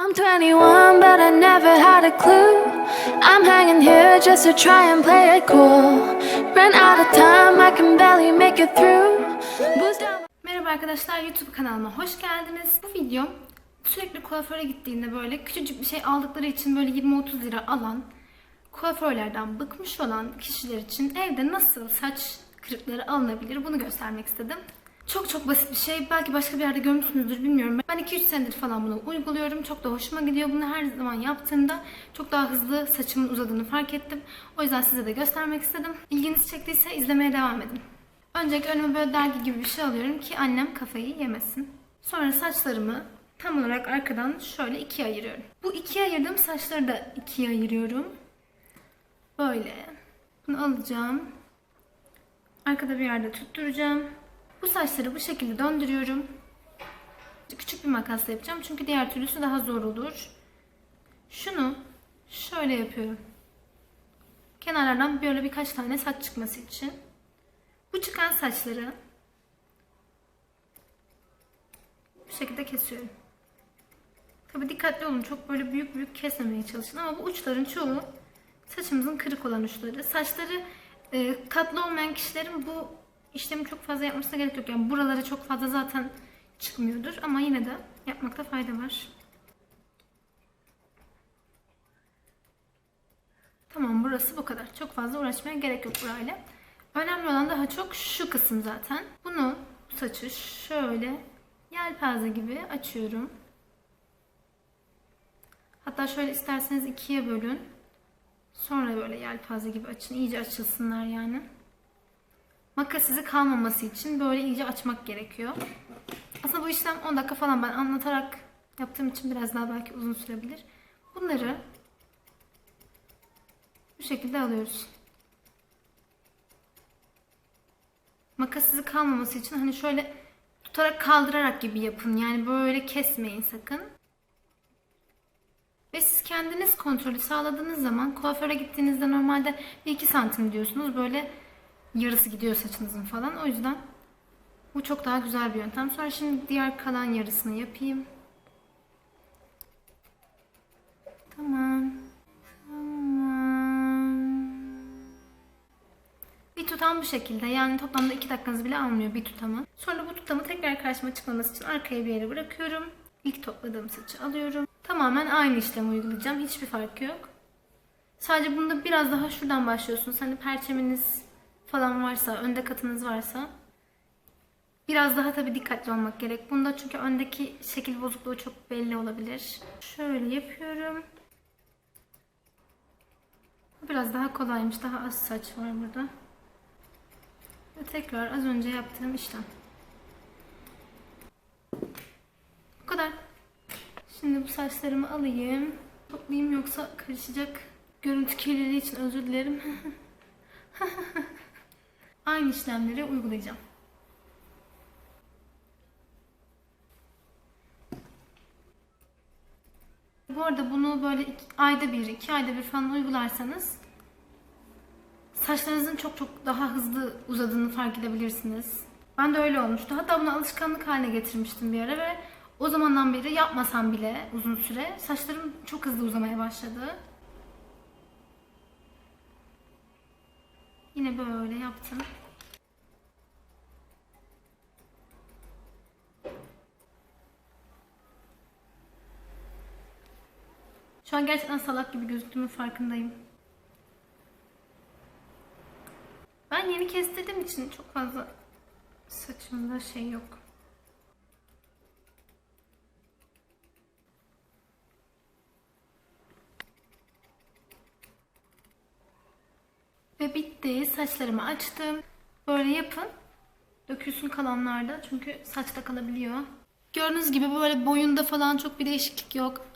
I'm 21, but I never had a clue. I'm hanging here just to try and play it cool. Ran out of time, I can barely make it through. Merhaba arkadaşlar YouTube kanalıma hoş geldiniz. Bu video sürekli kuaföre gittiğinde böyle küçücük bir şey aldıkları için böyle 20-30 lira alan kuaförlerden bıkmış olan kişiler için evde nasıl saç kırıkları alınabilir bunu göstermek istedim. Çok çok basit bir şey. Belki başka bir yerde görmüşsünüzdür bilmiyorum. Ben 2-3 senedir falan bunu uyguluyorum. Çok da hoşuma gidiyor. Bunu her zaman yaptığımda çok daha hızlı saçımın uzadığını fark ettim. O yüzden size de göstermek istedim. İlginizi çektiyse izlemeye devam edin. Öncelikle önüme böyle dergi gibi bir şey alıyorum ki annem kafayı yemesin. Sonra saçlarımı tam olarak arkadan şöyle ikiye ayırıyorum. Bu ikiye ayırdığım saçları da ikiye ayırıyorum. Böyle. Bunu alacağım. Arkada bir yerde tutturacağım. Bu saçları bu şekilde döndürüyorum. Küçük bir makasla yapacağım çünkü diğer türlüsü daha zor olur. Şunu şöyle yapıyorum. Kenarlardan böyle birkaç tane saç çıkması için. Bu çıkan saçları bu şekilde kesiyorum. Tabi dikkatli olun. Çok böyle büyük büyük kesmemeye çalışın. Ama bu uçların çoğu saçımızın kırık olan uçları. Saçları e, katlı olmayan kişilerin bu işlemi çok fazla yapmasına gerek yok. Yani buraları çok fazla zaten çıkmıyordur. Ama yine de yapmakta fayda var. Tamam burası bu kadar. Çok fazla uğraşmaya gerek yok burayla. Önemli olan daha çok şu kısım zaten. Bunu bu saçı şöyle yelpaze gibi açıyorum. Hatta şöyle isterseniz ikiye bölün. Sonra böyle yelpaze gibi açın. İyice açılsınlar yani. Makas izi kalmaması için böyle iyice açmak gerekiyor. Aslında bu işlem 10 dakika falan ben anlatarak yaptığım için biraz daha belki uzun sürebilir. Bunları bu şekilde alıyoruz. Makas izi kalmaması için hani şöyle tutarak kaldırarak gibi yapın. Yani böyle kesmeyin sakın. Ve siz kendiniz kontrolü sağladığınız zaman kuaföre gittiğinizde normalde 1-2 santim diyorsunuz. Böyle yarısı gidiyor saçınızın falan. O yüzden bu çok daha güzel bir yöntem. Sonra şimdi diğer kalan yarısını yapayım. Tamam. Tamam. Bir tutam bu şekilde. Yani toplamda 2 dakikanızı bile almıyor bir tutamı. Sonra bu tutamı tekrar karşıma çıkmaması için arkaya bir yere bırakıyorum. İlk topladığım saçı alıyorum. Tamamen aynı işlemi uygulayacağım. Hiçbir farkı yok. Sadece bunda biraz daha şuradan başlıyorsunuz. Hani perçeminiz falan varsa, önde katınız varsa biraz daha tabii dikkatli olmak gerek. Bunda çünkü öndeki şekil bozukluğu çok belli olabilir. Şöyle yapıyorum. Biraz daha kolaymış. Daha az saç var burada. Ve tekrar az önce yaptığım işlem. Bu kadar. Şimdi bu saçlarımı alayım. Toplayayım yoksa karışacak. Görüntü kirliliği için özür dilerim. Aynı işlemleri uygulayacağım. Bu arada bunu böyle iki, ayda bir, iki ayda bir falan uygularsanız saçlarınızın çok çok daha hızlı uzadığını fark edebilirsiniz. Ben de öyle olmuştu. Hatta bunu alışkanlık haline getirmiştim bir ara ve o zamandan beri yapmasam bile uzun süre saçlarım çok hızlı uzamaya başladı. Yine böyle yaptım. Şu an gerçekten salak gibi gözüktüğümün farkındayım. Ben yeni kestirdiğim için çok fazla saçımda şey yok. Ve bitti. Saçlarımı açtım. Böyle yapın. Dökülsün kalanlarda çünkü saçta kalabiliyor. Gördüğünüz gibi böyle boyunda falan çok bir değişiklik yok.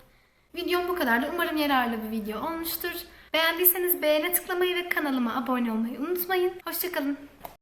Videom bu kadardı. Umarım yararlı bir video olmuştur. Beğendiyseniz beğene tıklamayı ve kanalıma abone olmayı unutmayın. Hoşçakalın.